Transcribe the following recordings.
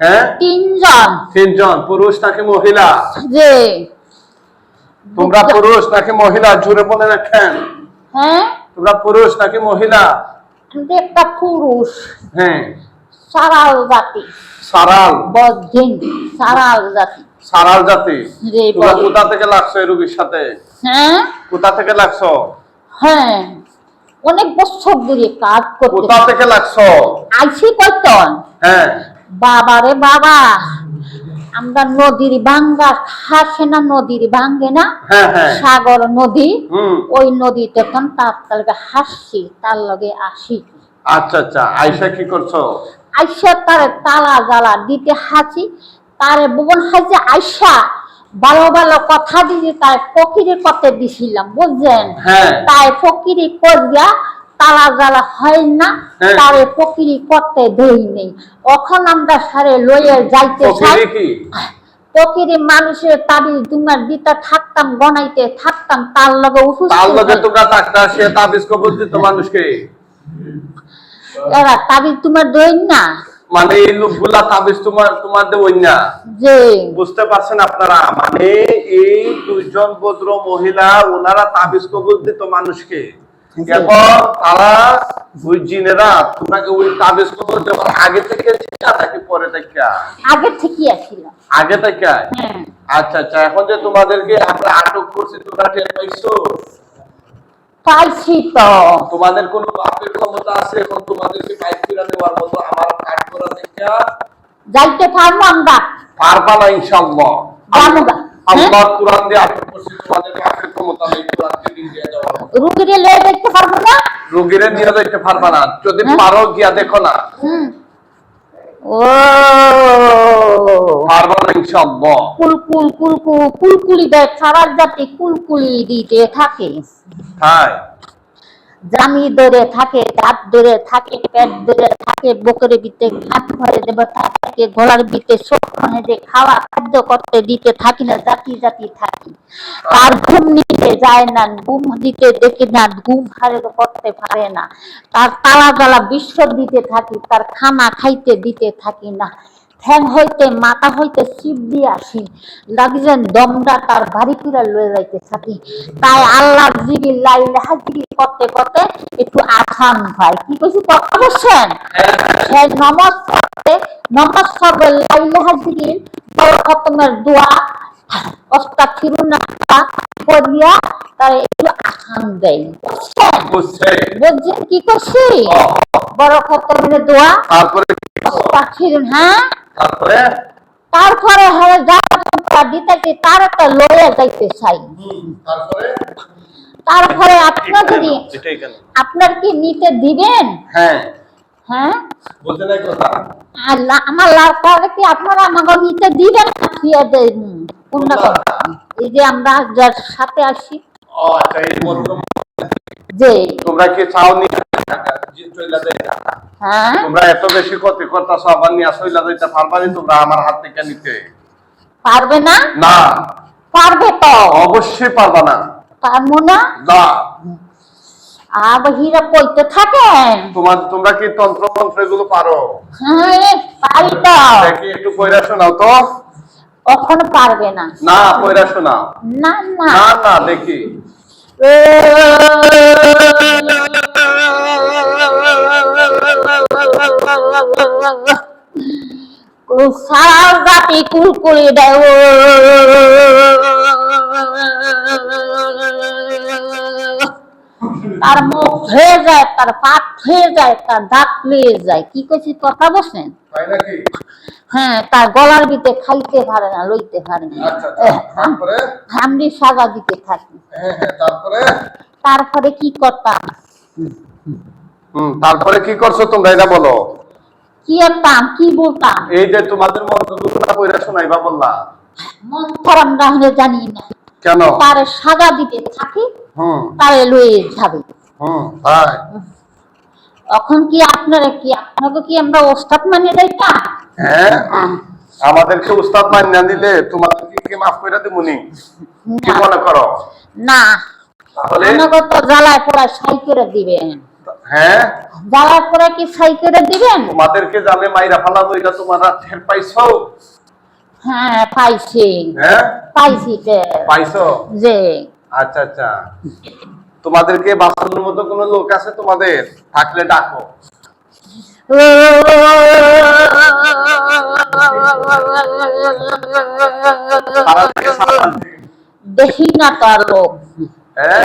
হ্যাঁ? তিনজন। তিনজন। পুরুষ নাকি মহিলা? যে তোমরা পুরুষ নাকি মহিলা? জুড়ে বলে রাখেন। হ্যাঁ? তোমরা পুরুষ নাকি মহিলা? একটা পুরুষ। হ্যাঁ। সারাল জাতি। সারাল? বদিন সারাল জাতি। সারাল জাতি? তোমরা কোথা থেকে লাগছো এই রোগীর সাথে? হ্যাঁ? কোথা থেকে লাগছো? হ্যাঁ। অনেক বছর ধরে কাজ কোথা থেকে লাগছো? আইসি কইতন হ্যাঁ। বাবারে বাবা। আমরা নদীর ভাঙ্গা খাসে না নদীর ভাঙ্গে না? হ্যাঁ হ্যাঁ। সাগর নদী ওই নদীতে তখন তার লগে হাসছি তার লগে আসি। আচ্ছা আচ্ছা। আয়সা কি করছ? আইসা তারে তালা জ্বালা দিতে হাসি তারে বোন হাসি আইসা ভালো ভালো কথা দিয়ে তার ফকিরে কতে দিছিলাম বুঝছেন? হ্যাঁ। তাই ফকিরি করিয়া তালা জ্বালা হয় না হ্যাঁ। তারে ফকিরি করতে দেই নেই। এখন আমরা সারে যাইতে চাই। ফকিরি মানুষের তাবিজ দুমার দিতে থাকতাম গনাইতে থাকতাম তার লগে তার লগে তোমরা ডাক্তার সে তাবিজ দিত মানুষকে। এরা তাবিজ তোমার দই না। মানে এই লোকগুলা তাবিজ তোমার তোমার দেবই না। যে বুঝতে পারছেন আপনারা? মানে এই দুইজন ভদ্র মহিলা ওনারা তাবিজ কবুল দিত মানুষকে। এবং তারা ওই জিনেরা তোমাকে ওই তাবিজ দেওয়ার আগে থেকে ছিল নাকি পরে থেকে আগে ঠিকই আছিল আগে থেকে হ্যাঁ। আচ্ছা আচ্ছা এখন যে তোমাদেরকে আমরা আটক করছি তোমরা টের পাইছো? পাইছি তো। তোমাদের কোনো বাপের ক্ষমতা আছে এখন তোমাদেরকে বাইক ফিরা নেওয়ার মতো আমার কাজ করা থেকে যাইতে পারব আমরা। পারবা না গা। আল্লাহ কোরআন দিয়ে আটক তোমাদের বাপের ক্ষমতা কোরআনকে দিন দিয়ে যাওয়ার মতো। লয়ে দেখতে পারব না? রোগীরে নিয়ে যাইতে পারবা না। যদি। পারো গিয়া দেখো না। ও। পারবা না ইনশাআল্লাহ। কুলকুল কুলকুল কুলকুলি দেয় খাবার জাতি কুলকুলি দিতে থাকে। হ্যাঁ জামি ধরে থাকে, দাঁত ধরে থাকে, পেট ধরে থাকে, বকরে বিতে ঘাট ভরে দেবে থাকে গলার বিতে চোখ যে খাওয়া খাদ্য করতে দিতে থাকি না, জাতি জাতি থাকি। তার ঘুম নিতে যায় না, ঘুম দিতে দেখে না, ঘুম হারে করতে পারে না। তার তালা জ্বালা বিশ্ব দিতে থাকি, তার খানা খাইতে দিতে থাকি না। ঠ্যাং হইতে মাথা হইতে শিব দিয়ে আসি লাগছেন দমটা তার বাড়ি ফিরা লয়ে যাইতে থাকি। তাই আল্লাহ জিগি লাইলা জিগি করতে করতে একটু আসান হয় কি কইছি কথা বলছেন সেই নমাজ পড়তে নমাজ পড়বে লাইলা জিগির বড় খতমের দোয়া। অস্তা ফিরুনা করিয়া তার একটু আসান দেয় বুঝছেন বুঝছেন কি করছি বড় খতমের দোয়া। তারপরে অস্তা ফিরুন হ্যাঁ? তারপরে? তারপরে হলে যা তোমরা দিতেছি তার একটা লয়ে যাইতে চাই। তারপরে? তারপরে আপনার যদি আপনার কি নিতে দিবেন? হ্যাঁ। হ্যাঁ? বুঝতে নাই কথা। আমার লাভ করে কি আপনারা আমাকে নিতে দিবেন না? ফিরে দেন কোনটা কথা? এই যে আমরা যার সাথে আসি। ও আচ্ছা এই যে তোমরা কি চাও নি হ্যাঁ। তোমরা এত বেশি ক্ষতি করতেছো আবার নিয়ে যাইতে পারবা তোমরা? আমার হাত থেকে নিতে। পারবে না? না। পারবে তো? অবশ্যই পারবা না। পারব না? না। আর হিরা কইতে থাকেন? তোমার তোমরা কি তন্ত্র মন্ত্র এগুলো পারো? হ্যাঁ পারি তো। দেখি একটু কইরা শোনাও তো। কখনো পারবে না। না কইরা শোনাও। না না। না না দেখি। সারা জাতি কুলকুলি দেয় তার মুখ হয়ে যায় তার পাত হয়ে যায় তার দাঁত যায়। কি কইছি কথা বসেন হ্যাঁ তার গলার ভিতরে খাইতে পারে না লইতে পারে না। আচ্ছা তারপরে? আমি সাজা দিতে থাকি। হ্যাঁ হ্যাঁ তারপরে? কি করতাম? হুম। তারপরে কি করছ তোমরা এটা বলো। কি করতাম কি বলতাম? এই যে তোমাদের না কইরা শোনাইবা বললা। মন্ত্র আমরা হলে জানি না। কেন? তার সাজা দিতে থাকি হুম। তারে লয়ে যাবে। হুম তাই। এখন কি আপনারা কি আপনাকে কি আমরা ওস্তাদ মানে দেয়টা হ্যাঁ আমাদেরকে উস্তাদ মান্না দিলে তোমাদেরকে কি মাফ করে দেবনি কি মনে করো? না। তাহলে? আমাকে তো জ্বালায় পড়ায় সাই করে দিবেন। হ্যাঁ? জ্বালার পরে কি করে দিবেন? তোমাদেরকে জানে মাইরা ফালাবো এটা তোমরা পাইছো? হ্যাঁ পাইছি। হ্যাঁ? পাইছি পাইছো? যে আচ্ছা আচ্ছা। তোমাদেরকে বাঁচানোর মতো কোনো লোক আছে তোমাদের? থাকলে ডাকো। দেখি না তো আর লোক। হ্যাঁ?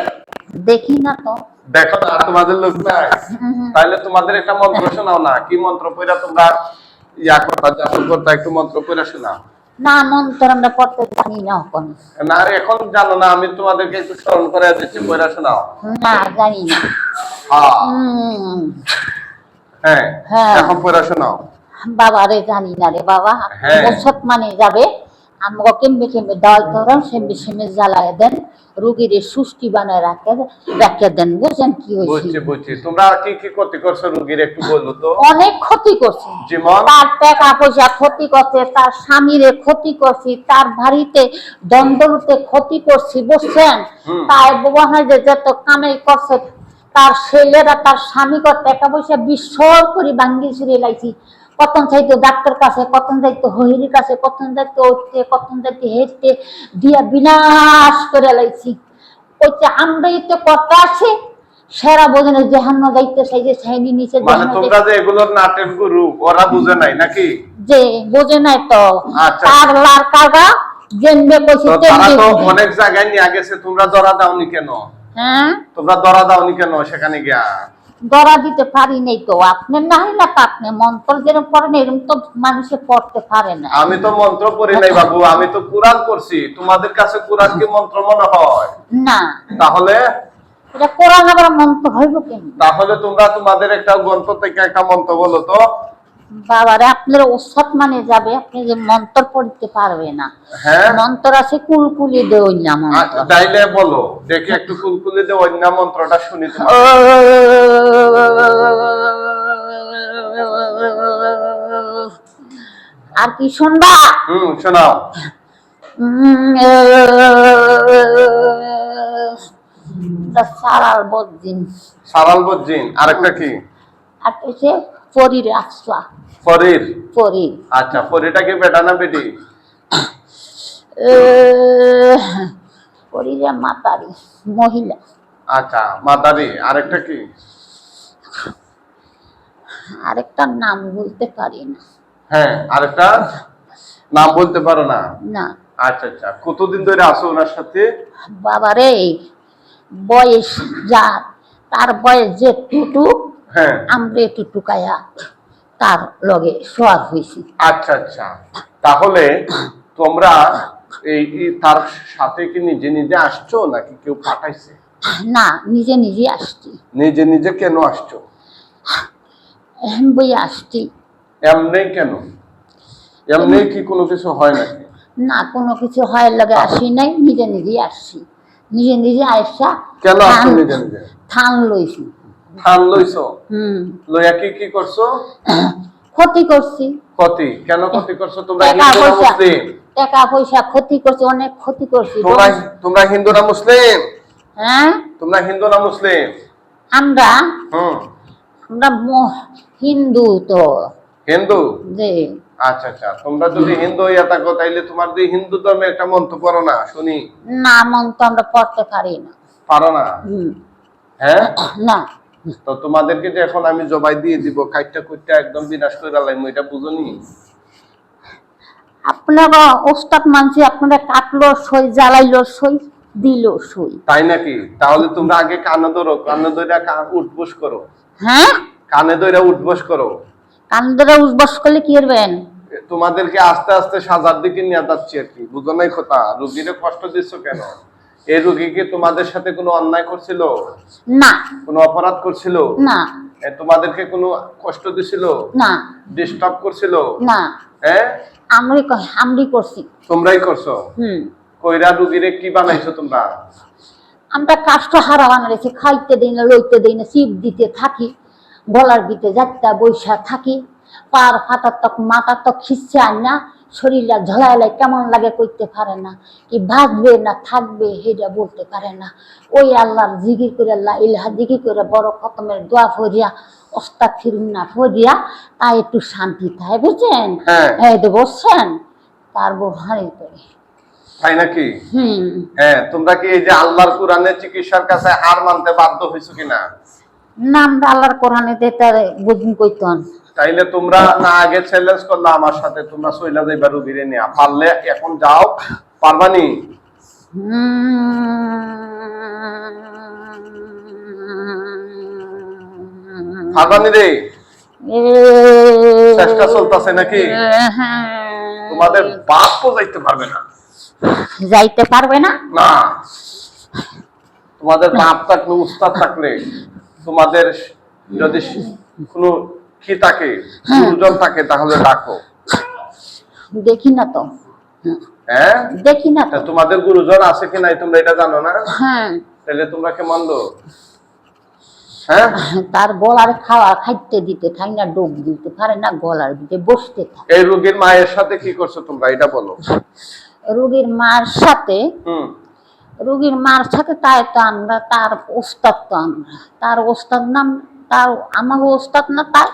দেখি না তো। দেখো না তোমাদের লোক নাই। তাহলে তোমাদের একটা মন্ত্র শোনাও না। কি মন্ত্র পড়া তোমরা ইয়া করতা জাদু করতা একটু মন্ত্র পড়া শোনাও। না মন্ত্র আমরা পড়তে জানি না এখন। না আর এখন জানো না আমি তোমাদেরকে একটু স্মরণ করে দিচ্ছি পড়া শোনাও। না জানি না। হ্যাঁ। হ্যাঁ হ্যাঁ। এখন পড়া শোনাও। বাবা রে জানি না রে বাবা। হ্যাঁ। মানে যাবে। আমাকে কেমবে কেমবে দল ধরেন সেমবে সেমে জ্বালায় দেন রুগীর সুষ্টি বানায় রাখে রাখে দেন বুঝছেন কি হয়েছে বুঝছি তোমরা কি কি ক্ষতি করছ রুগীর একটু বলল তো অনেক ক্ষতি করছে তার টাকা পয়সা ক্ষতি করছে তার স্বামীরে ক্ষতি করছি তার বাড়িতে দ্বন্দ্বরূপে ক্ষতি করছি বুঝছেন। তাই মনে যে যত কামাই করছে তার ছেলেরা তার স্বামীকে টাকা পয়সা বিশ্বর করে ভাঙ্গি ছিঁড়ে লাইছি কতন চাইতো ডাক্তার কাছে কতন যাইতো হহিরির কাছে কতন যাইতো ওইতে কতন যাইতো হেঁটে দিয়া বিনাশ করে লাইছি। ওইটা আমরাই তো কথা আছে সেরা বোঝেন জেহান্ন যাইতে চাই যে ছাইনি নিচে মানে তোমরা যে এগুলোর নাটের গুরু ওরা বুঝে নাই নাকি? যে বোঝে নাই তো। আচ্ছা। তার লার কাগা জেনবে কইছি তো তারা তো অনেক জায়গায় নিয়ে গেছে তোমরা ধরা দাওনি কেন? হ্যাঁ? তোমরা ধরা দাওনি কেন সেখানে গিয়া? ধরা দিতে পারি নাই তো। আপনি না না তো আপনি মন্ত্র যেরকম পড়েন এরকম তো মানুষে পড়তে পারে না। আমি তো মন্ত্র পড়ি নাই বাবু আমি তো কোরআন পড়ছি। তোমাদের কাছে কোরআন কি মন্ত্র মনে হয়? না। তাহলে? এটা কোরআন আবার মন্ত্র হইব কেন তাহলে তোমরা তোমাদের একটা গ্রন্থ থেকে একটা মন্ত্র বলো তো। বাবারে আপনার ওসৎ মানে যাবে আপনি যে মন্ত্র পড়তে পারবে না। হ্যাঁ। মন্ত্র আছে কুলকুলি দেওই না মন্ত্র। তাইলে বলো দেখি একটু কুলকুলি দিয়ে অন্য মন্ত্রটা শুনি আর কি শুনবা? হুম শোনাও। সারাল বদিন সারাল বজ্জিন আরেকটা কি? আর হচ্ছে পরীর আশ্রা ফরির? পরীর আচ্ছা ফরিটা কি বেটা না বেটি? পরীরে মাতারি মহিলা। আচ্ছা মাতারি আরেকটা কি? আরেকটা নাম বলতে পারি না। হ্যাঁ আরেকটা? নাম বলতে পারো না? না। আচ্ছা আচ্ছা কতদিন ধরে আসো ওনার সাথে? বাবারে বয়স যা তার বয়স যে টুটু হ্যাঁ আমরা একটু টুকায়া তার লগে সোয়াগ হয়েছি। আচ্ছা আচ্ছা। তাহলে তোমরা এই তার সাথে কি নিজে নিজে আসছো নাকি কেউ পাঠাইছে? না নিজে নিজে আসছি। নিজে নিজে কেন আসছো? বই আসছি। এমনি কেন? এমনি কি কোনো কিছু হয় নাকি? না কোনো কিছু হয় লগে আসি নাই নিজে নিজে আসছি। নিজে নিজে আসা কেন আসছো নিজে নিজে? থান লইছি। থান লইছো? লইয়া কি কি করছ? ক্ষতি করছি। ক্ষতি? কেন ক্ষতি করছ? তোমরা হিন্দু না মুসলিম। টাকা পয়সা ক্ষতি করছি অনেক ক্ষতি করছি। তোমরা তোমরা হিন্দু না মুসলিম? হ্যাঁ? তোমরা হিন্দু না মুসলিম? আমরা হুম। আমরা হিন্দু তো। হিন্দু? যে আচ্ছা আচ্ছা। তোমরা যদি হিন্দু হইয়া থাকো তাইলে তোমার যে হিন্দু ধর্মে একটা মন্ত্র করো না শুনি। না মন তো আমরা পড়তে পারি না। পারো না? হ্যাঁ? না। তো তোমাদেরকে যে এখন আমি জবাই দিয়ে দিব কাইটটা কুইটটা একদম বিনাশ করে লাইম এটা বুঝনি? আপনারা ওস্তাদ মানছি আপনারা কাটলো সই জ্বালাইলো সই দিল সই। তাই নাকি? তাহলে তোমরা আগে কানে ধরো কানে ধরে উঠবোস করো। হ্যাঁ? কানে ধরে উঠবোস করো। কান্দরে উঠবস করলে কি করবেন? তোমাদেরকে আস্তে আস্তে সাজার দিকে নিয়ে যাচ্ছি আর কি বুঝো নাই কথা? রুগীরে কষ্ট দিচ্ছ কেন? এই রুগী কি তোমাদের সাথে কোনো অন্যায় করছিল? না। কোনো অপরাধ করছিল? না। তোমাদেরকে কোনো কষ্ট দিছিল? না। ডিস্টার্ব করছিল? না। হ্যাঁ আমরি ক- আমরি করছি। তোমরাই করছ? হুম। কইরা রুগীরে কি বানাইছো তোমরা? আমরা কাষ্ট হারা বানাইছি খাইতে দিই না লইতে দিই না চিপ দিতে থাকি গলার দিতে যাত্রা বৈশা থাকি পার ফাটার তক মাথার তক খিচ্ছে আন না শরীরটা ঝলাইলে কেমন লাগে কইতে পারে না কি ভাগবে না থাকবে সেটা বলতে পারে না। ওই আল্লাহর জিগির করে আল্লাহ ইলাহা জিগির করে বড় খতমের দোয়া ফরিয়া অস্তা ফিরুনা ফরিয়া তা একটু শান্তি থাকে বুঝছেন? হ্যাঁ। তো বসছেন। তার বোহারি করে তাই নাকি? হ্যাঁ তোমরা কি এই যে আল্লাহর কোরআনের চিকিৎসার কাছে হার মানতে বাধ্য হয়েছো কিনা? নাম আল্লাহর কোরআনে বুঝুন কইতন তাইলে তোমরা না আগে চ্যালেঞ্জ করলে আমার সাথে তোমরা সইলা যাইবা রুগীরে নিয়ে। পারলে এখন যাও পারবানি পারবানি রে? চেষ্টা চলতেছে নাকি? তোমাদের বাপ তো যাইতে পারবে না। যাইতে পারবে না? না। তোমাদের বাপ থাকলে উস্তাদ থাকলে তোমাদের যদি কোনো কি থাকে গুরুজন থাকে তাহলে ডাকো। দেখি না তো। হ্যাঁ? দেখি না তো। তোমাদের গুরুজন আছে কি নাই তোমরা এটা জানো না? হ্যাঁ। তাহলে তোমরা লো হ্যাঁ? তার গলার খাওয়া খাইতে দিতে খাই না ডোব দিতে পারে না গলার দিতে বসতে থাকে। এই রোগীর মায়ের সাথে কি করছ তোমরা এটা বলো। রোগীর মার সাথে হুম। রোগীর মার সাথে তাই তো আমরা তার ওস্তাদ তো আমরা। তার ওস্তাদ নাম তার আমার ওস্তাদ না তার?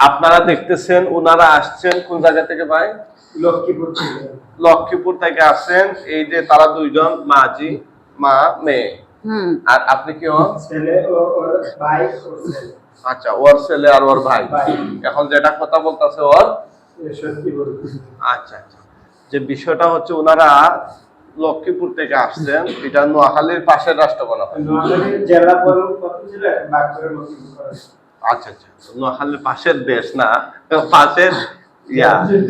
আপনারা দেখতেছেন ওনারা আসছেন কোন জায়গা থেকে ভাই? লক্ষ্মীপুর থেকে। লক্ষ্মীপুর থেকে আসছেন এই যে তারা দুইজন মাঝি মা মেয়ে। আর আপনি কি হন? ছেলে ওর ভাই আচ্ছা ওর ছেলে আর ওর ভাই। এখন যেটা কথা বলতেছে ওর। আচ্ছা আচ্ছা। যে বিষয়টা হচ্ছে ওনারা লক্ষ্মীপুর থেকে আসছেন এটা নোয়াখালীর পাশের রাষ্ট্রকোনা নোয়াখালীর জেলা আচ্ছা আচ্ছা। নোয়াখালীর পাশের দেশ না পাশের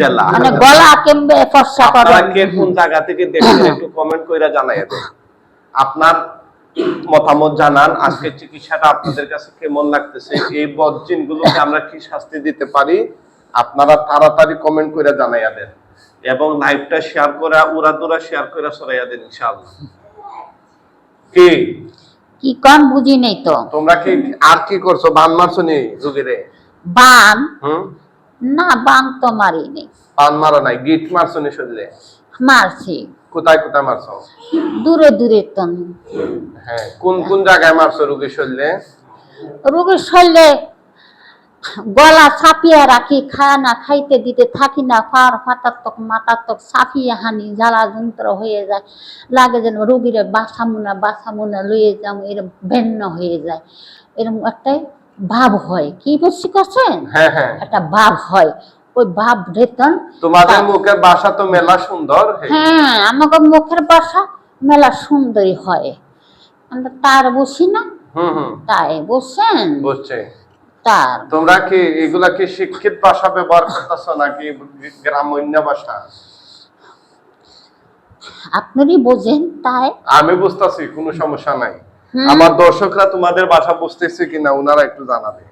জেলা। মানে গলা কেমবে ফর্সা করে? কে কোন জায়গা থেকে দেখছেন একটু কমেন্ট কইরা জানাইয়া দেন। আপনার মতামত জানান আজকে চিকিৎসাটা আপনাদের কাছে কেমন লাগতেছে এই বদজিন গুলোকে আমরা কি শাস্তি দিতে পারি আপনারা তাড়াতাড়ি কমেন্ট করে জানাইয়া দেন। এবং লাইভটা শেয়ার করে উড়া দুরা শেয়ার করে সরাইয়া দেন ইনশাআল্লাহ। কি? কি কন বুঝি নেই তো। তোমরা কি আর কি করছ? বান মারছো নি রে বান? না বান তো মারি নেই বান মারো নাই গিট মারছো নি শরীরে? মারছি। কোথায় কোথায় মারছো? দূরে দূরে তো হ্যাঁ কোন কোন জায়গায় মারছো রোগী শরীরে? রোগীর শরীরে গলা ছাপিয়ে রাখি খায় না খাইতে দিতে থাকি না ফার ফাটাত্মক মাতাত্মক ছাপিয়ে হানি জ্বালা যন্ত্র হয়ে যায়। লাগে যেন রোগীরে বাসামুনা বাসামুনা লইয়ে যাও এরকম ভিন্ন হয়ে যায়। এরকম একটাই ভাব হয়। কি বুঝছি করছেন? হ্যাঁ হ্যাঁ। একটা ভাব হয়। ওই ভাব রেতন তোমাদের মুখের ভাষা তো মেলা সুন্দর। হ্যাঁ আমাকে মুখের বাসা মেলা সুন্দরী হয়। আমরা তার বসি না? তাই বসছেন? বুঝছে তার। তোমরা কি এগুলা কি শিক্ষিত ভাষা ব্যবহার করতেছ নাকি গ্রামীণ ভাষা? আপনারই বোঝেন তাই। আমি বুঝতেছি কোনো সমস্যা নাই। আমার দর্শকরা তোমাদের ভাষা বুঝতেছে কিনা ওনারা একটু জানাবে।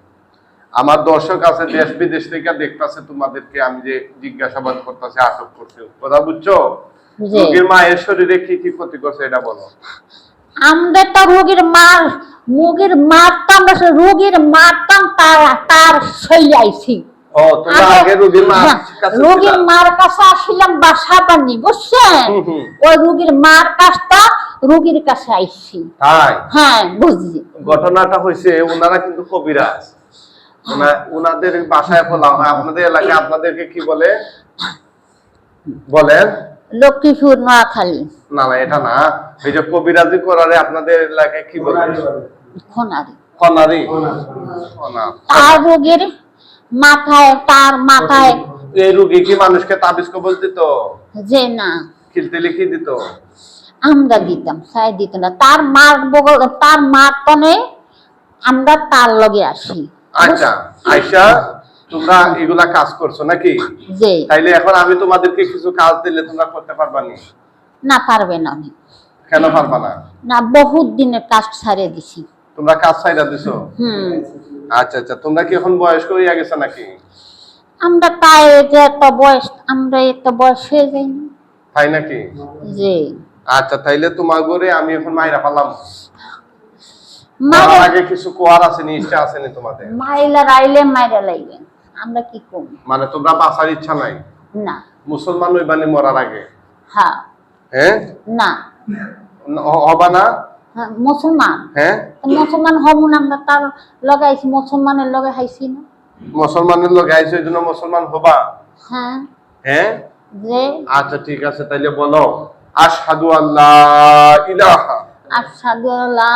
আমার দর্শক আছে দেশ বিদেশ থেকে দেখতেছে তোমাদেরকে আমি যে জিজ্ঞাসাবাদ করতেছি আটক করছি। কথা বুঝছ। রোগীর মায়ের শরীরে কি কি ক্ষতি করছে এটা বলো। আমরা তো রোগীর মার মুগের মারতাম রোগীর মারতাম তার তার সইয়াইছি রোগীর মার কাছে হ্যাঁ? মার কাছে আসছিলাম বাসা বানি বুঝছেন। ওই রোগীর মার কাছটা রোগীর কাছে আইছি। হ্যাঁ বুঝছি। ঘটনাটা হয়েছে ওনারা কিন্তু কবিরাজ। ওনাদের বাসায় বলা হয় আপনাদের এলাকায় আপনাদেরকে কি বলে? বলেন। লক্ষ্মীপুর নোয়াখালী। না না এটা না। এই যে কবিরাজি করারে আপনাদের এলাকায় কি বলে। খোনারি। কনা তার রোগীর মাথায় তার মাথায়। এই রুগী কি মানুষকে তাবিজ কবজ দিত? যে না। খিলতে লিখি দিত? আমরা দিতাম সাই দিত না। তার মার বগল তার মার তনে আমরা তার লগে আসি। আচ্ছা তোমরা এগুলা কাজ করছ নাকি? তাইলে এখন আমি তোমাদেরকে কিছু কাজ দিলে তোমরা করতে পারবা নি? না পারবে না উনি। কেন পারবা না? না বহুত দিনের কাজ ছাড়িয়ে দিছি। তোমরা কাজ ছাইরা দিছো? হুম। আচ্ছা আচ্ছা তোমরা কি এখন বয়স্ক হইয়া গেছো নাকি? আমরা তাই যে এত বয়স আমরা এত বয়স হয়ে যাই তাই নাকি? যে আচ্ছা তাইলে তোমার ঘরে আমি এখন মাইরা পালাম। মারে আগে কিছু কোয়ার আছে নি ইচ্ছা আছে নি তোমাদের? মাইলা রাইলে মাইরা লাইবেন। আমরা কি কম মানে তোমরা বাঁচার ইচ্ছা নাই? না। মুসলমান হইবানি মরার আগে? হ্যাঁ। হ্যাঁ? না। হবা না? হ্যাঁ, মুসলমান? হ্যাঁ? মুসলমান হব না আমরা তার লগাইছি মুসলমানের লগে হাইছি না। মুসলমানের আইসো এই জন্য মুসলমান হবা? হ্যাঁ। হ্যাঁ? যে আচ্ছা ঠিক আছে তাইলে বলো আশহাদু আল্লাহ ইলাহা। আশহাদু আল্লা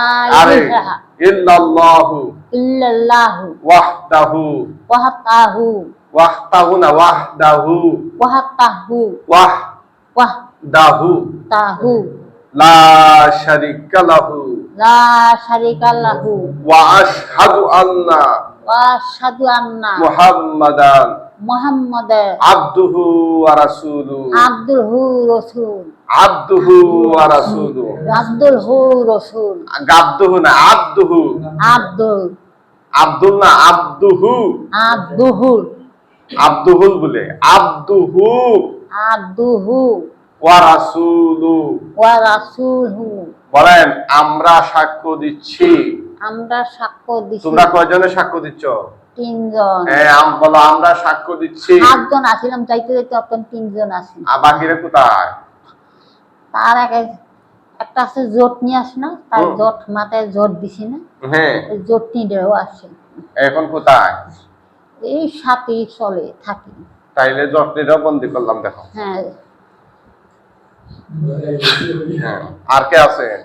ইলাহা ইল্লাল্লাহু ইল্লাল্লাহু ওয়াহদাহু ওয়াহতাহু ওয়াহতাহু না ওয়াহদাহু ওয়াহতাহু ওয়াহ ওয়াহতাহু দাহু লা শারিকা লাহু লা শারিকা লাহু ওয়া আশহাদু আন্না আবদুহু ওয়া রাসূলুহু আব্দুল হু রসুল। আবদুহু ওয়া রাসূলুহু আব্দুল হু রসুল। গাবদুহু না আবদুহু। আব্দুল। আব্দুল না আবদুহু। আব্দুহু। আব্দুহুল বলে আবদুহু। আব্দুহু। ওয়া রাসূলু। ওয়া রাসূলহু। বলেন আমরা সাক্ষ্য দিচ্ছি। আমরা সাক্ষ্য দিছি। তোমরা কয়জনে সাক্ষ্য দিচ্ছ? তিনজন। হ্যাঁ আম- বলো আমরা সাক্ষ্য দিচ্ছি। সাতজন আসিলাম যাইতে যাইতে অতন তিনজন আছি আর বাকিরা কোথায়? তার আগে একটা আছে জোট নিয়ে আসে না? তার। জোট মাথায় জোট দিছি না? হ্যাঁ। জোট নিয়েও আসে। এখন কোথায়? এই সাথেই চলে থাকি। তাইলে জট যত্নেরও বন্দি করলাম দেখো। হ্যাঁ। হ্যাঁ। আর কে আছে?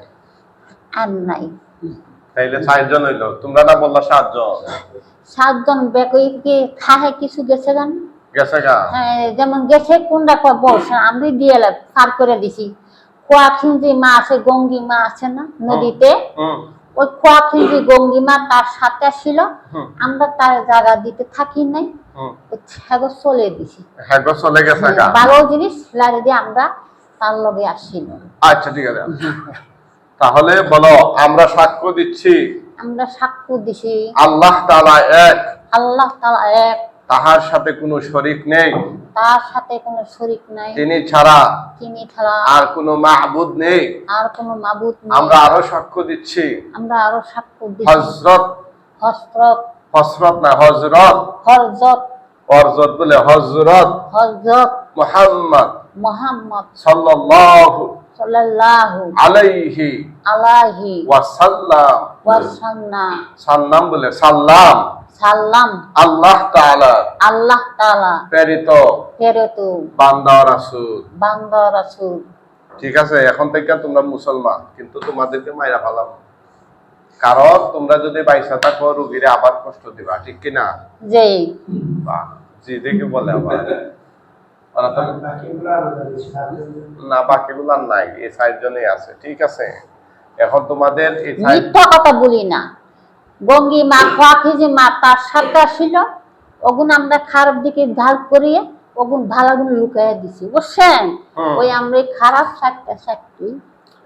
আর নাই। তাইলে চারজন হইল। তোমরা না বললা সাতজন। সাতজন বেকইকে খাহে কিছু গেছে গান গেছে গা? হ্যাঁ, যেমন গেছে কোনটা কয় বলছে আমি দিয়ে পার করে দিছি। কোয়াখিঞ্জি মা আছে গঙ্গি মা আছে না নদীতে? হুম। ওই কোয়াখিঞ্জি গঙ্গি মা তার সাথে ছিল আমরা তার জায়গা দিতে থাকি নাই। ছাগল চলে দিছি। হ্যাঁ চলে গেছে গা? ভালো জিনিস লাগে দিয়ে আমরা তার লগে আসছিল আচ্ছা ঠিক আছে। তাহলে বলো আমরা সাক্ষ্য দিচ্ছি? আমরা সাক্ষ্য দিছি। আল্লাহ তাআলা এক। আল্লাহ তাআলা এক। তাহার সাথে কোনো শরিক নেই। তার সাথে কোনো শরিক নাই। তিনি ছাড়া তিনি ছাড়া আর কোনো মাহবুদ নেই। আর কোনো মাবুদ নেই। আমরা আরও সাক্ষ্য দিচ্ছি। আমরা আরও সাক্ষ্য দিছি হজরত হজরত হসরত না হজরত হজরত হজরত বলে হজরত হজরত মুহাম্মদ। মোহাম্মদ। সাল্লাল্লাহু সাল্লাল্লাহু আলাইহি আলাইহি ওয়াসাল্লাম। ওয়াসাল্লাম। সাল্লাম বলে সাল্লাম। সাল্লাম। আল্লাহ তাআলা। আল্লাহ তাআলা। প্রেরিত। প্রেরিত। বান্দা রাসূল। বান্দা রাসূল। ঠিক আছে এখন থেকে তোমরা মুসলমান কিন্তু তোমাদেরকে মাইরা ফেলাম। কারণ তোমরা যদি বাইসা থাকো রুগীরে আবার কষ্ট দিবা ঠিক কিনা? বাহ, জি দেখে বলে আবার। না বাকিগুলো নাই এই চারজনেই আছে ঠিক আছে? এখন তোমাদের এই মিথ্যা কথা বলি না। গঙ্গি মা খোয়াখিজি মা তার ছিল ওগুন আমরা খারাপ দিকে ঢাল করিয়ে ওগুন ভালোগুন লুকাইয়া দিছি বুঝছেন? ওই আমরা খারাপ সাতটা সাতটি।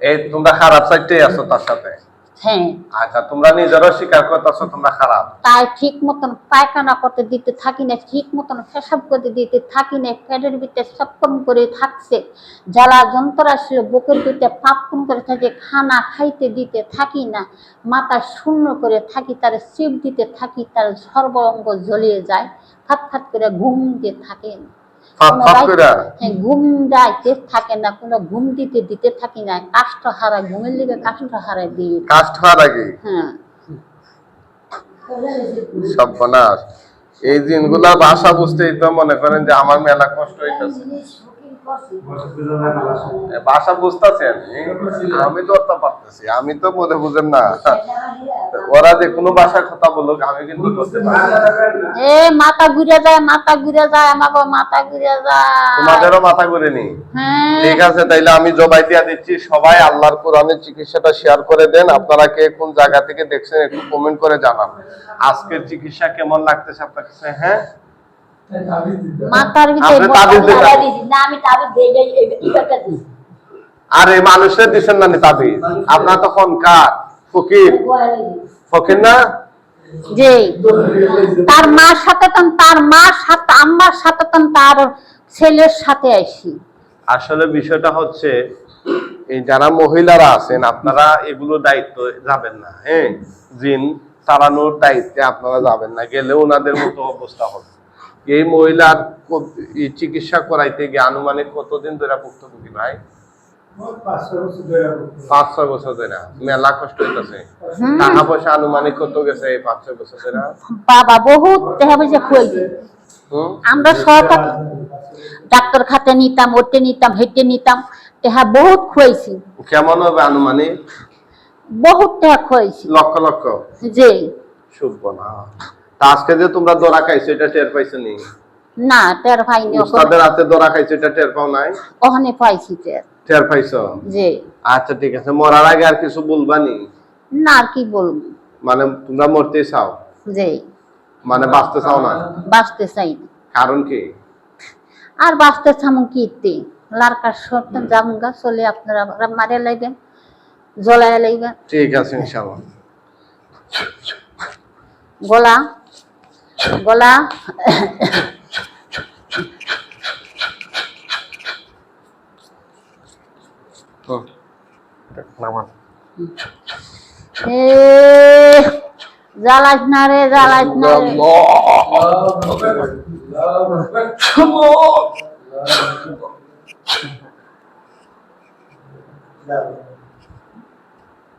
এই তোমরা খারাপ সাইডটাই আছো তার সাথে। হ্যাঁ। আচ্ছা তোমরা নিজেরও স্বীকার করতেছো তোমরা খারাপ? তাই ঠিক মতন পায়খানা করতে দিতে থাকি না ঠিক মতন পেশাব করতে দিতে থাকি না পেটের ভিতরে সক্ষম করে থাকছে জ্বালা যন্ত্র আসলে বুকের ভিতরে পাপকুন করে থাকে খানা খাইতে দিতে থাকি না মাথা শূন্য করে থাকি তার সিপ দিতে থাকি তার সর্বঙ্গ জ্বলিয়ে যায় ফাট ফাট করে ঘুম দিয়ে থাকে ফাপ ঘুম যাইতে থাকে না কোনো ঘুম দিতে দিতে থাকি না কাষ্ট ঘুমের লিগে আগে? হ্যাঁ। সর্বনাশ। এই দিনগুলা ভাষা বুঝতেই তো মনে করেন যে আমার মেলা কষ্ট হইতেছে। ভাষা। এ, বুঝতেছেন আমি তো পারতেছি আমি তো বুঝেন না। ওরা যে কোনো কথা বলুক আমি কিন্তু করতে পারি। এ মাথা ঘুরে যায় মাথা ঘুরে যায় আমাকে মাথা ঘুরে যায়। তোমাদেরও মাথা ঘুরে নি? হ্যাঁ। ঠিক আছে তাইলে আমি জবাই দিয়া দিচ্ছি সবাই আল্লাহর কোরআনের চিকিৎসাটা শেয়ার করে দেন। আপনারা কে কোন জায়গা থেকে দেখছেন একটু কমেন্ট করে জানান। আজকের চিকিৎসা কেমন লাগতেছে আপনার কাছে হ্যাঁ? মাথার ভিতরে আপনি তাবিজ বোতল দিতেন। লাগাই দিছি। না আমি তাবিজ দেই দেই এই- আর এই মানুষের দিচ্ছেন না তাবিজ? আপনার তখন কার? ফকির? ফকির না? যে তার মার সাথে তার মার সাথে আমার সাথে তার ছেলের সাথে আইসি। আসলে বিষয়টা হচ্ছে এই যারা মহিলারা আছেন আপনারা এগুলো দায়িত্ব যাবেন না হ্যাঁ? জিন চালানোর দায়িত্বে আপনারা যাবেন না গেলে ওনাদের মতো অবস্থা হবে। এই মহিলার চিকিৎসা করাইতে গিয়ে আনুমানিক কতদিন ধরে ভুক্তভোগী ভাই? মোট বছর ধরে পাঁচ ছয় বছর ধরে। মেলা কষ্ট হইতেছে। টাকা পয়সা আনুমানিক কত গেছে এই পাঁচ ছয় বছর ধরে? বাবা বহুত দেখা পয়সা খুঁয়েছি আমরা সরকার ডাক্তার খাতে নিতাম ওতে নিতাম হেঁটে নিতাম তেহা বহুত খুঁয়েছি কেমন হবে আনুমানিক? বহুত টাকা খুঁয়েছি লক্ষ লক্ষ? যে শুভ না। আজকে যে তোমরা দরা খাইছো এটা টের পাইছো নি? না টের পাইনি উস্তাদের হাতে দরা খাইছো এটা টের পাও নাই? ওখানে পাইছি টের। টের পাইছো? যে আচ্ছা ঠিক আছে মরার আগে আর কিছু বলবা নি? না আর কি বলব? মানে তোমরা মরতে চাও? যে মানে বাঁচতে চাও না? বাঁচতে চাই কারণ কি? আর বাঁচতে চামু কি তে? লারকার সত্য জামগা চলে আপনারা মারে লাইবেন জ্বলায় লাইবেন। ঠিক আছে ইনশাআল্লাহ। গলা গলা। জ্বালাস না রে জ্বালাস না রে।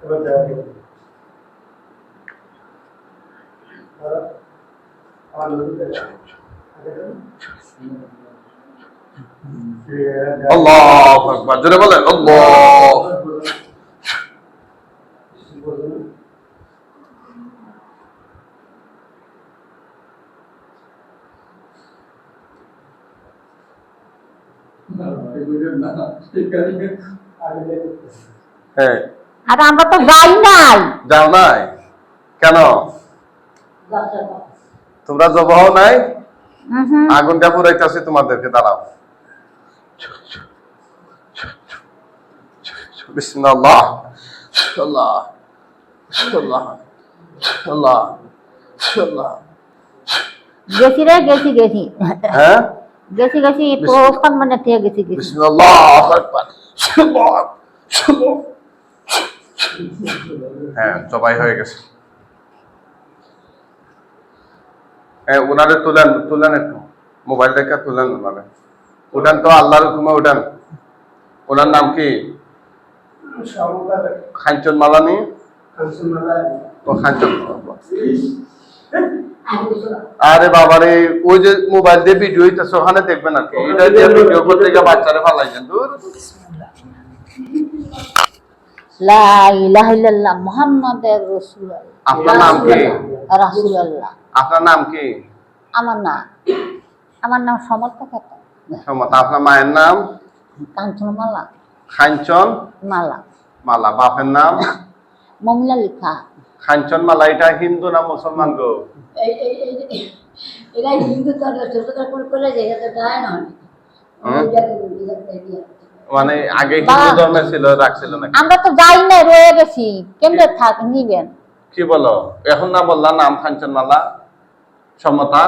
এবার আল্লাহু আকবার। জোরে বলেন আল্লাহ হ্যাঁ আর আমরা তো যাই নাই। যাও নাই। কেন? তোমরা জবাহ নাই। আগুনটা পুরাইতেছে তোমাদেরকে দাঁড়াও। বিসমিল্লাহ। আল্লাহ আল্লাহ আল্লাহ আল্লাহ গেছি রে গেছি গেছি। হ্যাঁ? গেছি গেছি প্রস্তাব মানে থেকে গেছি গেছি। বিসমিল্লাহ। আকবার আল্লাহ আল্লাহ হ্যাঁ জবাই হয়ে গেছে হ্যাঁ ওনারে তুলেন তুলেন একটু। মোবাইল তুলেন ওনারে উঠান তো, আল্লাহর হুকুমে উঠান। ওনার নাম কি? খাঞ্চন মালানি। ও খাঞ্চন আরে বাবারে, ওই যে মোবাইল দিয়ে ভিডিও হইতেছে, ওখানে দেখবেন আর কি। এটা দিয়ে ভিডিও করতে গিয়ে বাচ্চারে ফালাইছেন। দূর লা ইলাহা ইল্লাল্লাহ, মুহাম্মাদের রাসূলুল্লাহ। আপনার নাম কি? রাসূলুল্লাহ। আপনার নাম কি? আমার না আমার নাম সমর্থ খাতা সমতা আপনার মায়ের নাম? কাঞ্চনমালা খাঞ্চন মালা। মালা। বাপের নাম? মমিলা লিখা খাঞ্চন মালা। এটা হিন্দু না মুসলমান গো? এটা হিন্দু ছোট করে করে যে এটা গায় না মানে আগে হিন্দু ধর্মে ছিল রাখছিল নাকি? আমরা তো যাই না রয়ে গেছি। কেমনে থাক নিবেন। কি বলো? এখন না বললা নাম খাঞ্চন মালা। সমতা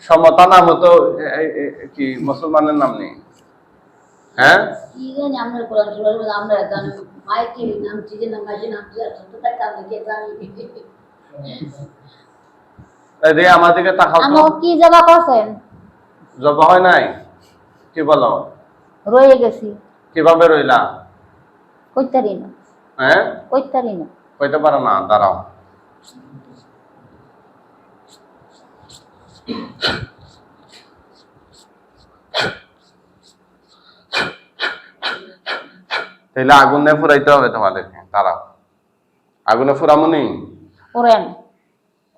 সমতা নাম তো এ- এ- এ- কি মুসলমানের নাম নেই? হ্যাঁ? তাকাও কি জবা করছেন? জবা হয় নাই? কি বলো? রয়ে গেছি। কীভাবে রইলা? কইতারি না। হ্যাঁ? কইতারি না। কইতে পারো না দাঁড়াও। তাহলে আগুনে ফুরাইতে হবে তোমাদেরকে দাঁড়াও। আগুনে ফুরামনি করেন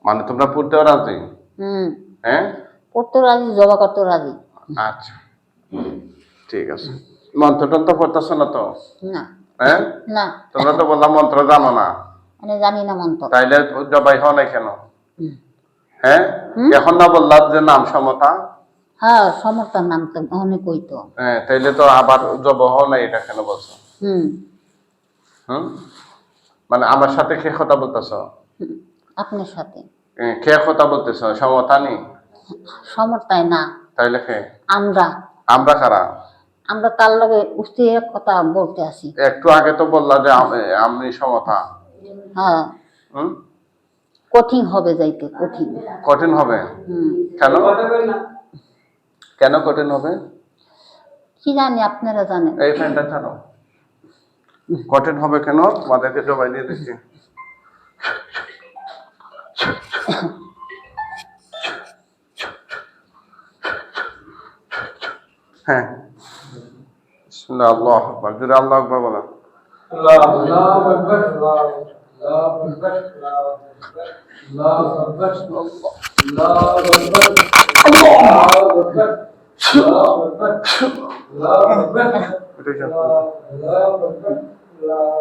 মানে তোমরা পুড়তেও রাজি? হুম। হ্যাঁ? পড়তে রাজি জবা করতে রাজি। আচ্ছা। ঠিক আছে। মন্ত্র টন্ত্র পড়তেছো না তো? না। হ্যাঁ? না। তোমরা তো বললাম মন্ত্র জানো না। মানে জানি না মন্ত্র তাইলে জবাই হও নাই কেন? হ্যাঁ? এখন না বললাম যে নাম সমতা? হ্যাঁ সমর্থন নাম তো অনেক কইতো হ্যাঁ তাইলে তো আবার জব হও নাই এটা কেন বলছো? হুম। হুম? মানে আমার সাথে কে কথা বলতেছ? আপনার সাথে। কে কথা বলতেছ? সমতা নেই সমর্থায় না। তাইলে কে? আমরা। আমরা কারা? আমরা তার লগে উঠতে কথা বলতে আসি। একটু আগে তো বললা যে আমি সমতা। হ্যাঁ। কঠিন হবে যাইতে কঠিন। কঠিন হবে? কেন? কথা কই না কেন কঠিন হবে? কি জানি আপনারা জানেন। এই ফ্যানটা ছাড়ো। কঠিন হবে কেন? তোমাদেরকে জবাই দিয়ে দিচ্ছি। হ্যাঁ। আল্লাহ আকবার। জোরে আল্লাহ আকবার বলেন। আল্লাহ আল্লাহু আকবার। لا